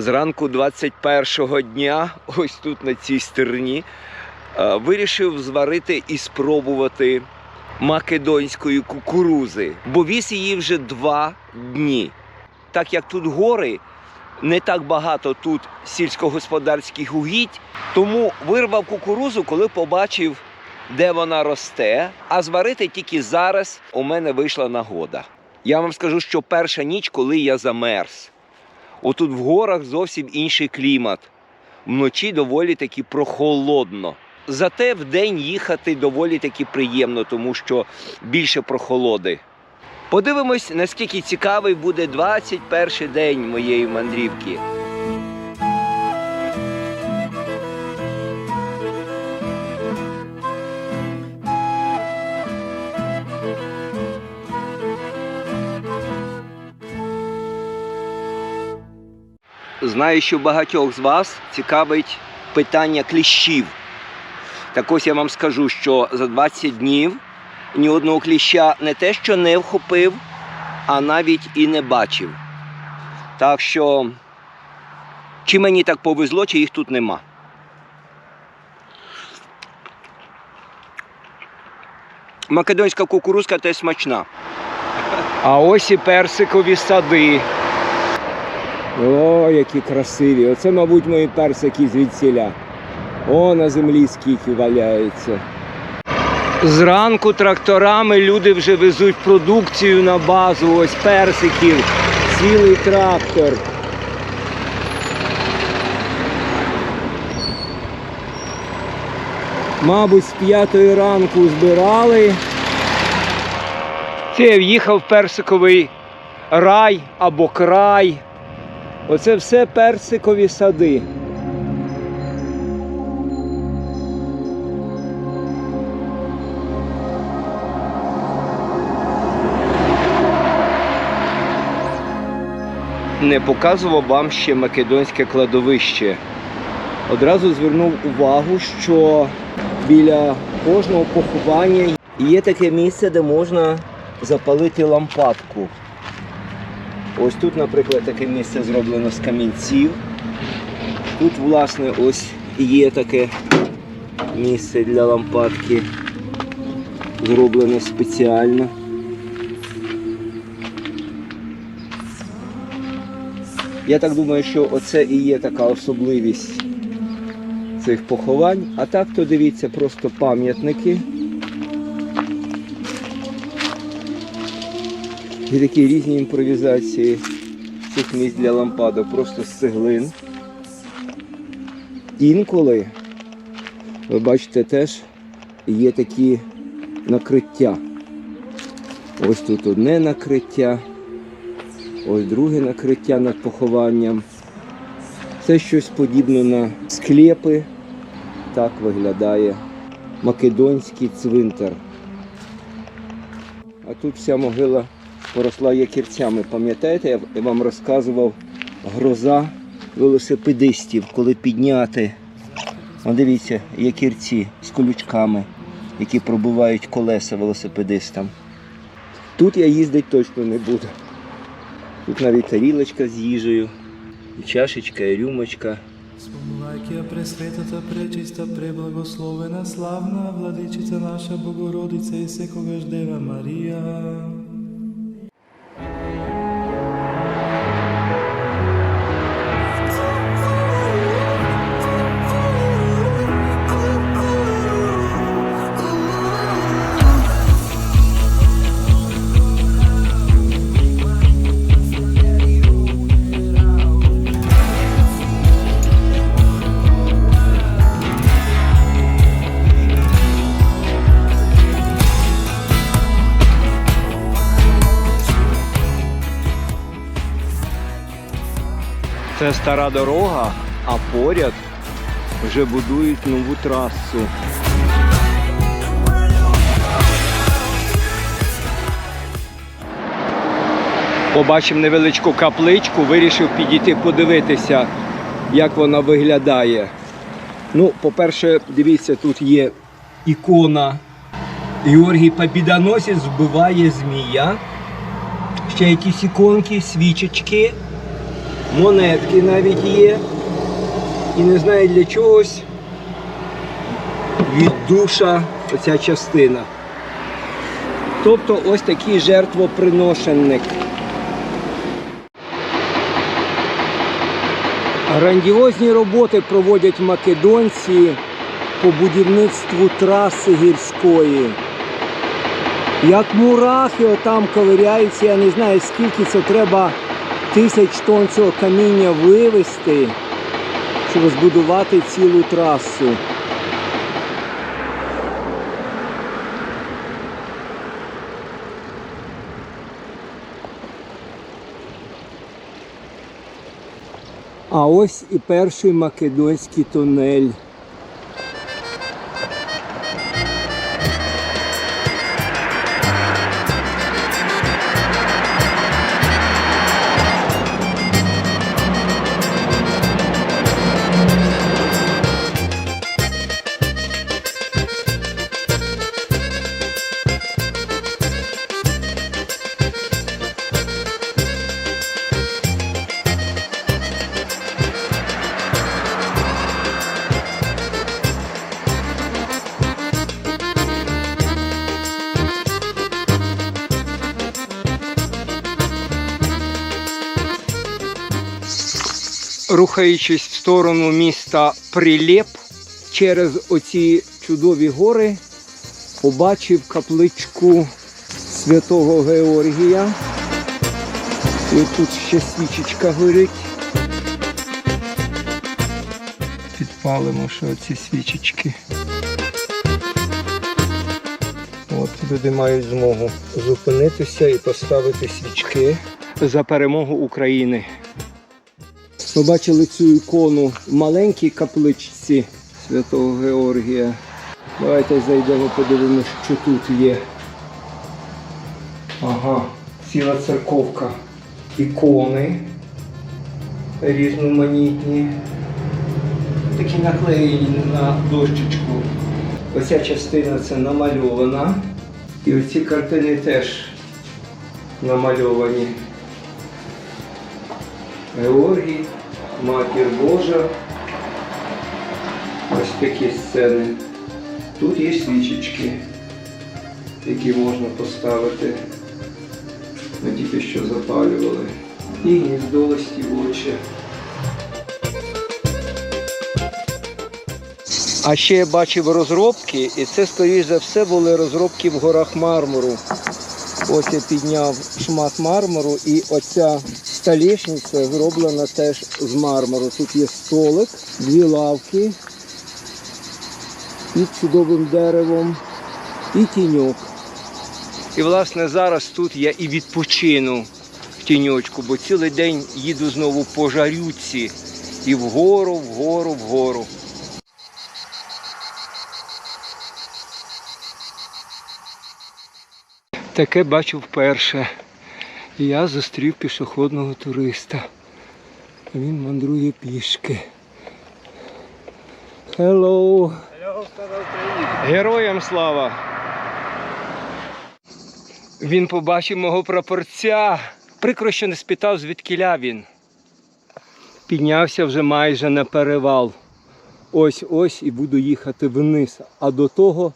зранку 21-го дня, ось тут на цій стерні, е, вирішив зварити і спробувати македонської кукурузи, бо віз її вже два дні. Так як тут гори, не так багато тут сільськогосподарських угідь, тому вирвав кукурузу, коли побачив, де вона росте. А зварити тільки зараз у мене вийшла нагода. Я вам скажу, що перша ніч, коли я замерз. Отут в горах зовсім інший клімат. Вночі доволі таки прохолодно. Зате в день їхати доволі таки приємно, тому що більше прохолоди. Подивимось, наскільки цікавий буде 21 день моєї мандрівки. Знаю, що багатьох з вас цікавить питання кліщів. Так ось я вам скажу, що за 20 днів ні одного кліща не те, що не вхопив, а навіть і не бачив. Так що, чи мені так повезло, чи їх тут нема. Македонська кукурузка теж смачна. А ось і персикові сади. О, які красиві. Оце, мабуть, мої персики звідсіля. О, на землі скільки валяється. Зранку тракторами люди вже везуть продукцію на базу, ось персиків, цілий трактор. Мабуть, з п'ятої ранку збирали. Це я в'їхав персиковий рай або край. Оце все персикові сади. Не показував вам ще македонське кладовище. Одразу звернув увагу, що біля кожного поховання є таке місце, де можна запалити лампадку. Ось тут, наприклад, таке місце зроблено з камінців. Тут, власне, ось є таке місце для лампадки. Зроблене спеціально. Я так думаю, що оце і є така особливість цих поховань. А так то дивіться, просто пам'ятники. І такі різні імпровізації цих місць для лампадок, просто з цеглин. Інколи, ви бачите, теж є такі накриття. Ось тут одне накриття, ось друге накриття над похованням. Це щось подібне на склепи. Так виглядає македонський цвинтар. А тут вся могила поросла якірцями. Пам'ятаєте, я вам розказував гроза велосипедистів, коли підняти. О, дивіться, якірці з колючками, які пробивають колеса велосипедистам. Тут я їздити точно не буду. Тут навіть тарілочка з їжею, і чашечка, і рюмочка. Спомилайкія пресвятата, пречиста, преблагословена, славна, владичиця наша Богородиця і секогаш Дева Марія. Це стара дорога, а поряд вже будують нову трасу. Побачив невеличку капличку, вирішив підійти подивитися, як вона виглядає. Ну, по-перше, дивіться, тут є ікона. Георгій Побідоносець вбиває змія. Ще якісь іконки, свічечки. Монетки навіть є. І не знаю для чогось від душа оця частина. Тобто ось такий жертвоприношенник. Грандіозні роботи проводять македонці по будівництву траси гірської. Як мурахи отам ковиряються, я не знаю, скільки це треба тисяч тонн цього каміння вивезти, щоб збудувати цілу трасу. А ось і перший македонський тунель. Рухаючись в сторону міста Прилєп через оці чудові гори, побачив капличку святого Георгія. І тут ще свічечка горить. Підпалимо ще оці свічечки. От люди мають змогу зупинитися і поставити свічки за перемогу України. Ми бачили цю ікону в маленькій капличці святого Георгія. Давайте зайдемо, подивимося, що тут є. Ага, ціла церковка. Ікони різноманітні. Такі наклеєні на дощечку. Оця частина це намальована. І оці картини теж намальовані. Георгій, Матір Божа. Ось такі сцени. Тут є свічечки, які можна поставити. Ми тільки що запалювали. І гніздо листівоче. А ще я бачив розробки, і це, скоріш за все, були розробки в горах мармуру. Ось я підняв шмат мармуру і оця столішниця зроблена теж з мармуру. Тут є столик, дві лавки під чудовим деревом і тіньок. І власне зараз тут я і відпочину в тіньочку, бо цілий день їду знову по жарюці і вгору, вгору, вгору. Таке бачу вперше. І я зустрів пішохідного туриста. Він мандрує пішки. Hello! Героям слава! Він побачив мого прапорця. Прикро, що не спитав, звідкіля він. Піднявся вже майже на перевал. Ось ось і буду їхати вниз. А до того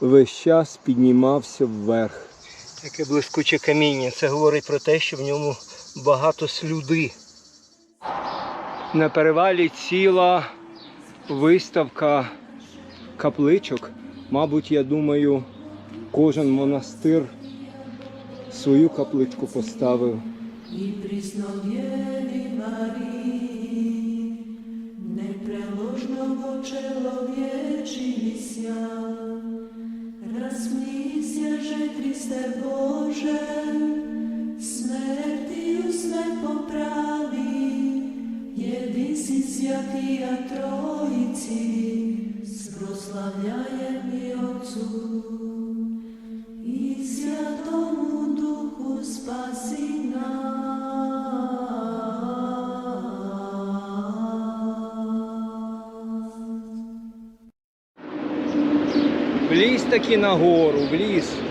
весь час піднімався вверх. Таке блискуче каміння. Це говорить про те, що в ньому багато слюди. На перевалі ціла виставка капличок. Мабуть, я думаю, кожен монастир свою капличку поставив. I prisnovjeni Mariji, nepreložnog čelovječini sjan, razmisja že Kriste Bože, smrtiju sve popravi, jedin si svjatija trojici, proslavljajem i Otcu, i Svjatomu Duhu spasi nas. Вліз таки нагору, вліз.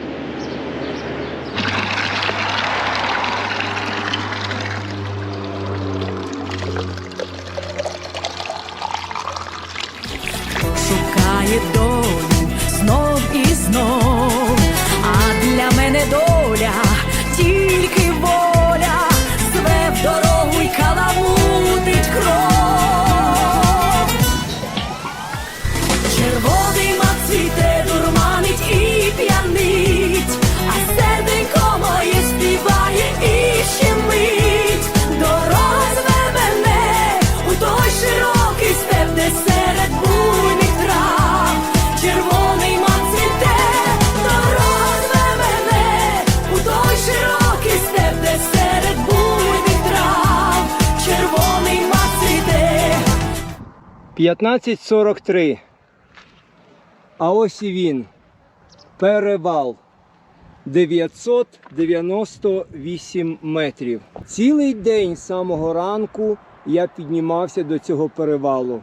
15.43. А ось і він. Перевал. 998 метрів. Цілий день з самого ранку я піднімався до цього перевалу.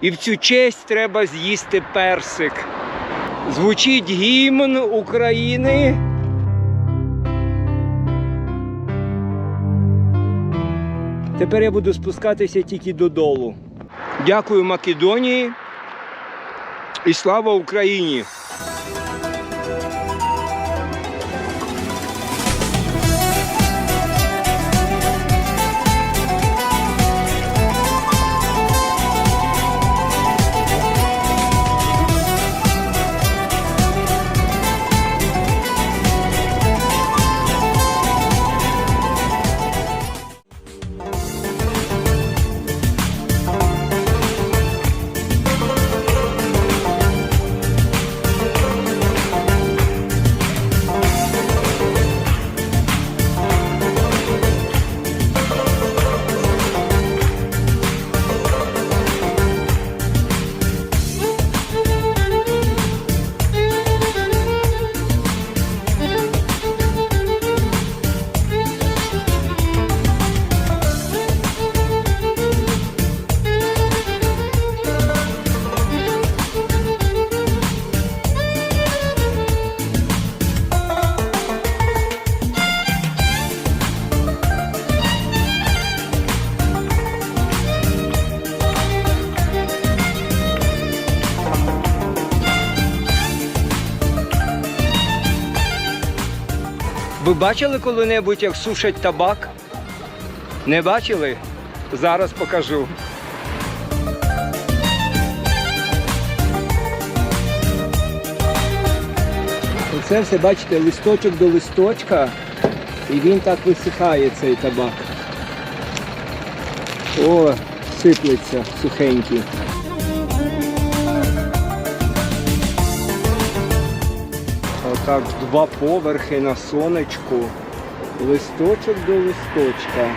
І в цю честь треба з'їсти персик. Звучить гімн України. Тепер я буду спускатися тільки додолу. Дякую Македонії і слава Україні! Бачили коли-небудь, як сушать табак? Не бачили? Зараз покажу. Оце все, бачите, листочок до листочка, і він так висихає цей табак. О, сиплеться сухенький. Отак два поверхи на сонечку, листочок до листочка.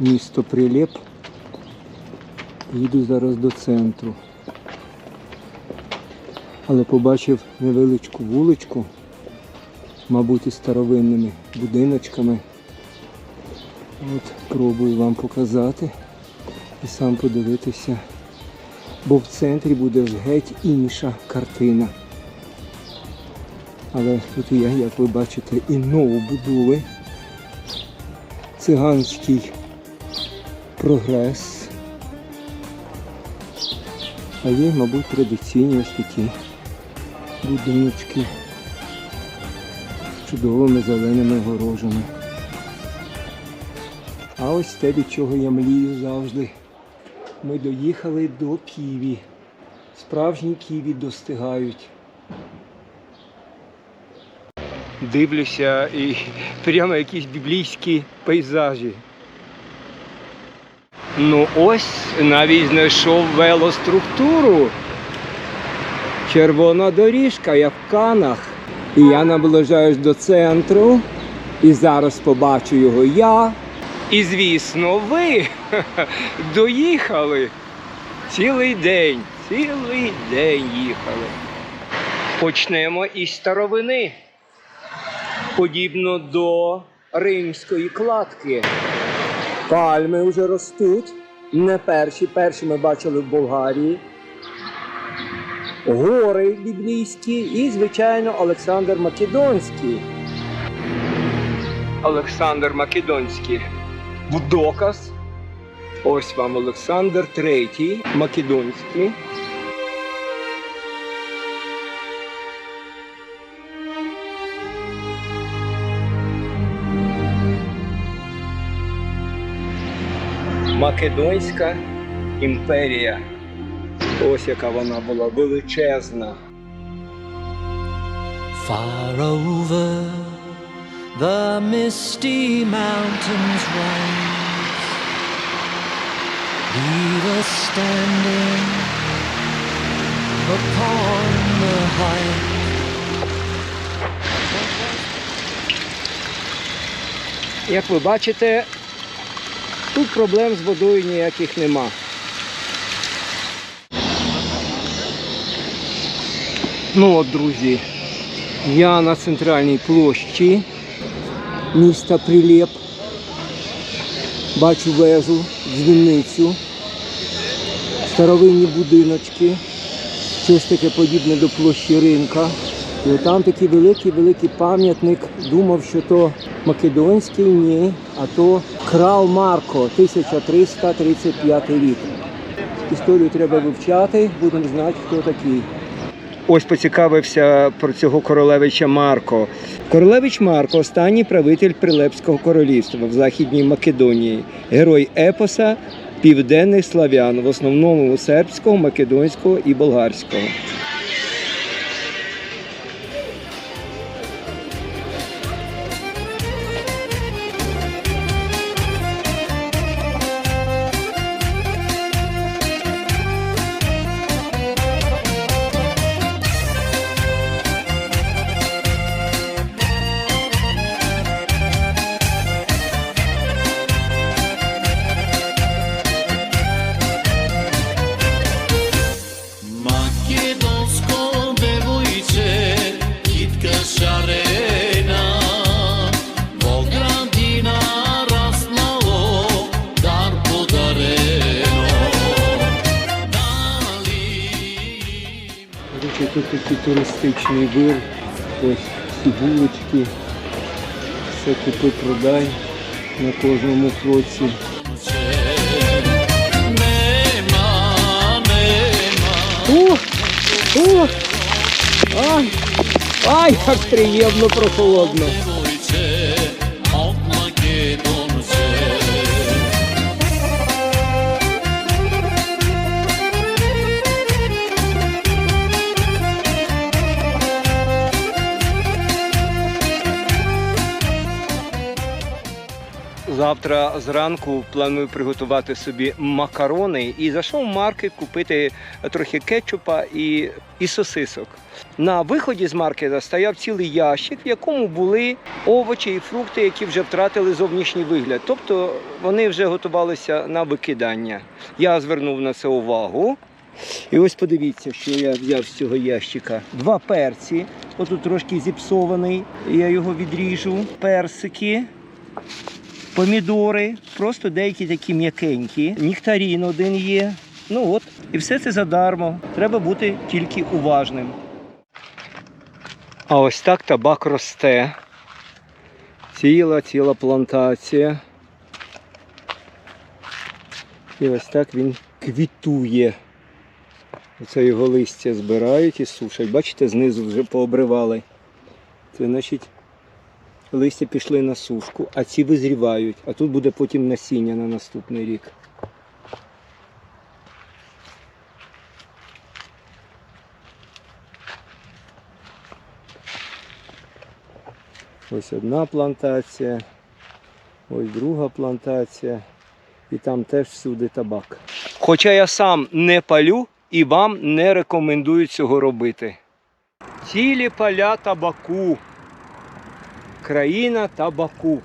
Місто Прилеп. Їду зараз до центру. Але побачив невеличку вуличку, мабуть, із старовинними будиночками. От пробую вам показати і сам подивитися. Бо в центрі буде геть інша картина. Але тут є, як ви бачите, і новобудови циганський прогрес. А є, мабуть, традиційні ось такі будиночки з чудовими зеленими горожами. А ось те, від чого я млію завжди. Ми доїхали до Ківі. Справжні Ківі достигають. Дивлюся і прямо якісь біблійські пейзажі. Ну ось навіть знайшов велоструктуру. Червона доріжка, як в канах. І я наближаюсь до центру. І зараз побачу його я. І звісно, ви доїхали. Цілий день, цілий день їхали. Почнемо із старовини подібно до римської кладки. Пальми вже ростуть. Не перші. Перші ми бачили в Болгарії. Гори біблійські і, звичайно, Олександр Македонський. Олександр Македонський. В доказ. Ось вам Олександр Третій Македонський. Македонська імперія. Ось яка вона була величезна. Far over the misty mountains rise. Leave us standing upon the height. Як ви бачите, тут проблем з водою ніяких нема. Ну от, друзі, я на центральній площі міста Прилєп. Бачу вежу, дзвіницю, старовинні будиночки, щось таке подібне до площі ринка. І там такий великий-великий пам'ятник. Думав, що то македонський, ні, а то крал Марко, 1335 рік. Історію треба вивчати, будемо знати, хто такий. Ось поцікавився про цього королевича Марко. Королевич Марко останній правитель Прилепського королівства в Західній Македонії, герой епоса південних славян, в основному сербського, македонського і болгарського. Короче, туристичний вир, ось ці булочки, все купи продай на кожному кроці. Ух! Ух! Ай! Ай, як приємно прохолодно! Завтра зранку планую приготувати собі макарони і зайшов в маркет купити трохи кетчупа і, і сосисок. На виході з маркета стояв цілий ящик, в якому були овочі і фрукти, які вже втратили зовнішній вигляд. Тобто вони вже готувалися на викидання. Я звернув на це увагу. І ось подивіться, що я взяв з цього ящика. Два перці. Отут трошки зіпсований. Я його відріжу. Персики помідори, просто деякі такі м'якенькі. Нектарін один є. Ну от, і все це задармо. Треба бути тільки уважним. А ось так табак росте. Ціла, ціла плантація. І ось так він квітує. Оце його листя збирають і сушать. Бачите, знизу вже пообривали. Це значить листя пішли на сушку, а ці визрівають, а тут буде потім насіння на наступний рік. Ось одна плантація, ось друга плантація, і там теж всюди табак. Хоча я сам не палю і вам не рекомендую цього робити. Цілі поля табаку країна табаку.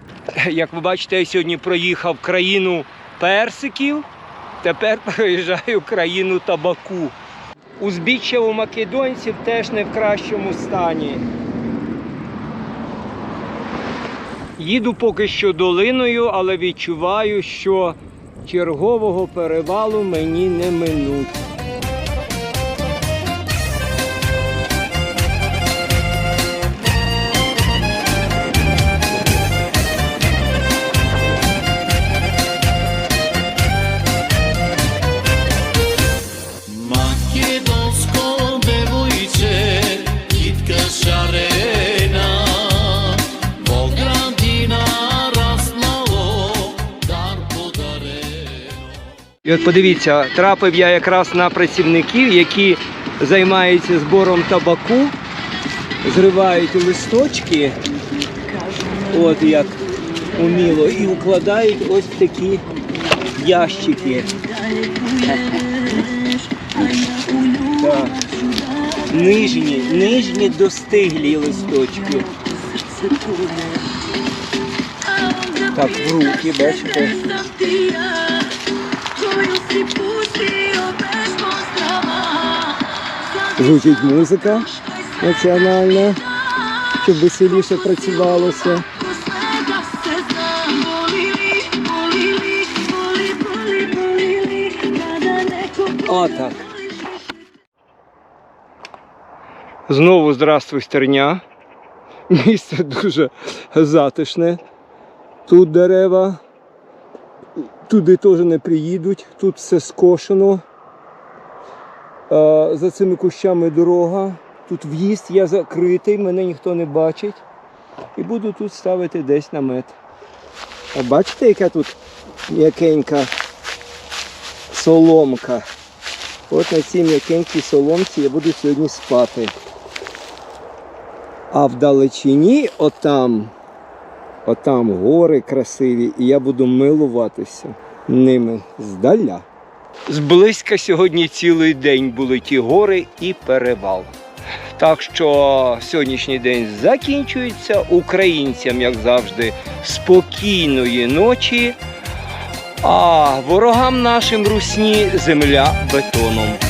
Як ви бачите, я сьогодні проїхав країну персиків, тепер проїжджаю країну табаку. Узбіччя у македонців теж не в кращому стані. Їду поки що долиною, але відчуваю, що чергового перевалу мені не минуть. І от подивіться, трапив я якраз на працівників, які займаються збором табаку, зривають листочки, от як уміло, і укладають ось такі ящики. Нижні, нижні достиглі листочки. Так, в руки, бачите. Звучить музика національна, щоб веселіше працювалося. Отак. Знову здравствуй, стерня. Місце дуже затишне. Тут дерева, туди теж не приїдуть, тут все скошено. За цими кущами дорога. Тут в'їзд, я закритий, мене ніхто не бачить. І буду тут ставити десь намет. А бачите, яка тут м'якенька соломка. От на цій м'якенькій соломці я буду сьогодні спати. А вдалечині отам, отам гори красиві, і я буду милуватися ними здаля. Зблизька сьогодні цілий день були ті гори і перевал. Так що сьогоднішній день закінчується українцям, як завжди, спокійної ночі. А ворогам нашим русні земля бетоном.